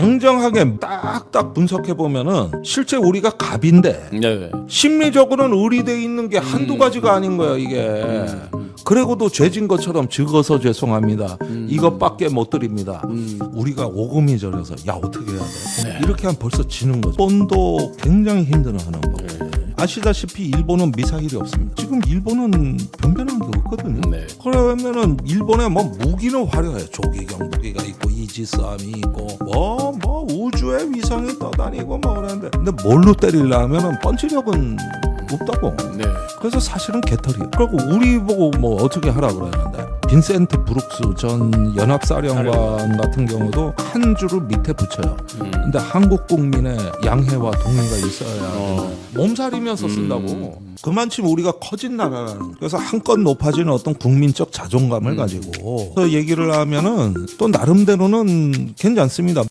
냉정하게 딱딱 분석해 보면은 실제 우리가 갑인데 네. 심리적으로는 의리돼 있는 게 한두 가지가 아닌 거야 이게. 그리고도 죄진 것처럼 적어서 죄송합니다. 이것밖에 못 드립니다. 우리가 오금이 저려서 야 어떻게 해야 돼? 이렇게 하면 벌써 지는 거죠. 일본도 굉장히 힘들어하는 거. 아시다시피 일본은 미사일이 없습니다. 지금 일본은 변변한 게 없거든요. 네. 그러면은 일본에 뭐 무기는 화려해. 조기경 무기가 있고 이 지스함이 있고 뭐뭐 우주에 위성이 떠다니고 뭐 그러는데 근데 뭘로 때리려면은 펀치력은 없다고. 네. 그래서 사실은 개털이야. 그리고 우리 보고 뭐 어떻게 하라 그러는데 빈센트 브룩스 전 연합사령관 같은 경우도 한 줄을 밑에 붙여요. 음. 근데 한국 국민의 양해와 동의가 있어야 어. 몸살이면서 쓴다고. 음. 그만큼 우리가 커진 나라라는. 그래서 한껏 높아지는 어떤 국민적 자존감을 음. 가지고 그 얘기를 하면은 또 나름대로는 괜찮습니다.